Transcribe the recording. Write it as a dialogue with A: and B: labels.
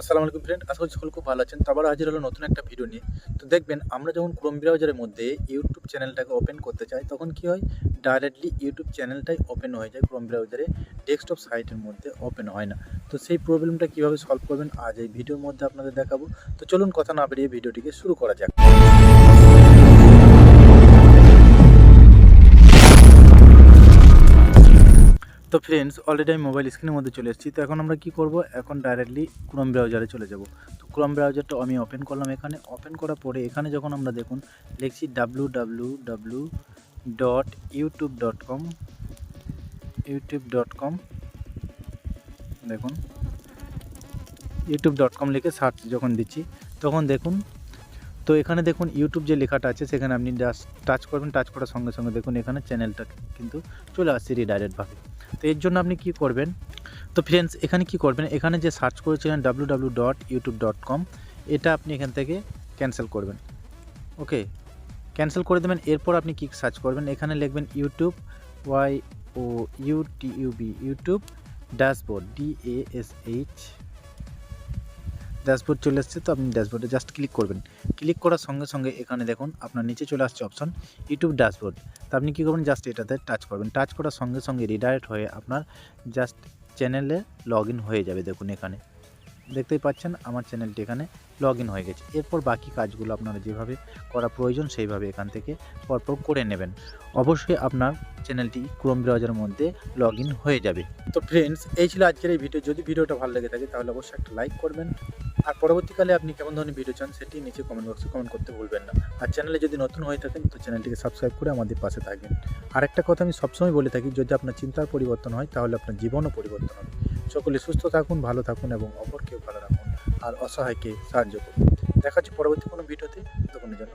A: আসসালামু আলাইকুম ফ্রেন্ড আশা করছি সকল খুব ভালো আছেন। তো আবার হাজির হলো নতুন একটা ভিডিও নিয়ে। তো দেখবেন, আমরা যখন ক্রোম ব্রাউজারের মধ্যে ইউটিউব চ্যানেলটাকে ওপেন করতে চাই, তখন কি হয়? ডাইরেক্টলি ইউটিউব চ্যানেলটাই ওপেন হয়ে যায় ক্রোম ব্রাউজারে ডেস্কটপ সাইটের মধ্যে ওপেন হয় না। তো সেই প্রবলেমটা কীভাবে সলভ করবেন? আজ এই ভিডিওর মধ্যে আপনাদের দেখাবো। তো চলুন কথা না বেরিয়ে ভিডিওটিকে শুরু করা যাক। তো ফ্রেন্ডস অলরেডি আমি মোবাইল স্ক্রিনের মধ্যে চলে এসেছি। তো এখন আমরা কি করব? এখন ডাইরেক্টলি ক্রোম ব্রাউজারে চলে যাব। তো ক্রোম ব্রাউজারটা আমি ওপেন করলাম এখানে। ওপেন করার পরে এখানে যখন আমরা দেখুন, লিখছি W W W dot YouTube dot com YouTube dot com দেখুন ইউটিউব ডট কম লিখে সার্চ যখন দিচ্ছি, তখন দেখুন তো এখানে দেখুন ইউটিউব যে লেখাটা আছে, সেখানে আপনি জাস্ট টাচ করবেন টাচ করার সঙ্গে সঙ্গে দেখুন এখানে চ্যানেলটা কিন্তু চলে আসছে রিডাইরেক্টভাবে তো এর জন্য আপনি কি করবেন, তো ফ্রেন্ডস এখানে কি করবেন, এখানে যে সার্চ করেছিলেন W W dot YouTube dot com এটা আপনি এখান থেকে ক্যান্সেল করবেন। ওকে ক্যান্সেল করে দেবেন, এরপর আপনি কি সার্চ করবেন, এখানে লিখবেন YouTube Y O ইউটিউবি YouTube dashboard D A S H dashboard চলে এসছে তো আপনি ড্যাশবোর্ডে জাস্ট ক্লিক করবেন। ক্লিক করার সঙ্গে সঙ্গে এখানে দেখুন, আপনার নিচে চলে আসছে অপশন ইউটিউব ড্যাশবোর্ড তো আপনি কী করবেন? জাস্ট এটাতে টাচ করবেন। টাচ করার সঙ্গে সঙ্গে রিডাইরেক্ট হয়ে আপনার জাস্ট চ্যানেলে লগ হয়ে যাবে, দেখুন এখানে। দেখতেই পাচ্ছেন আমার চ্যানেলটি এখানে লগ হয়ে গেছে। এরপর বাকি কাজগুলো আপনারা যেভাবে করা প্রয়োজন সেইভাবে এখান থেকে পরপর করে নেবেন। অবশ্যই আপনার চ্যানেলটি ক্রোম ব্রাউজারের মধ্যে লগ হয়ে যাবে। তো ফ্রেন্ডস এই ছিল আজকের এই ভিডিও যদি ভিডিওটা ভালো লেগে থাকে তাহলে অবশ্যই একটা লাইক করবেন। আর পরবর্তীকালে আপনি কেমন ধরনের ভিডিও চান সেটি নিচে কমেন্ট বক্সে কমেন্ট করতে ভুলবেন না। আর চ্যানেলে যদি নতুন হয়ে থাকেন তো চ্যানেলটিকে সাবস্ক্রাইব করে আমাদের পাশে থাকবেন। আরেকটা কথা আমি সবসময় বলে থাকি, যদি আপনার চিন্তার পরিবর্তন হয় তাহলে আপনার জীবনও পরিবর্তন হবে। সকলে সুস্থ থাকুন, ভালো থাকুন এবং অপরকেও ভালো রাখুন। আর অসহায়কে সাহায্য করুন। দেখা হচ্ছে পরবর্তী কোনো ভিডিওতে। তখন জন্য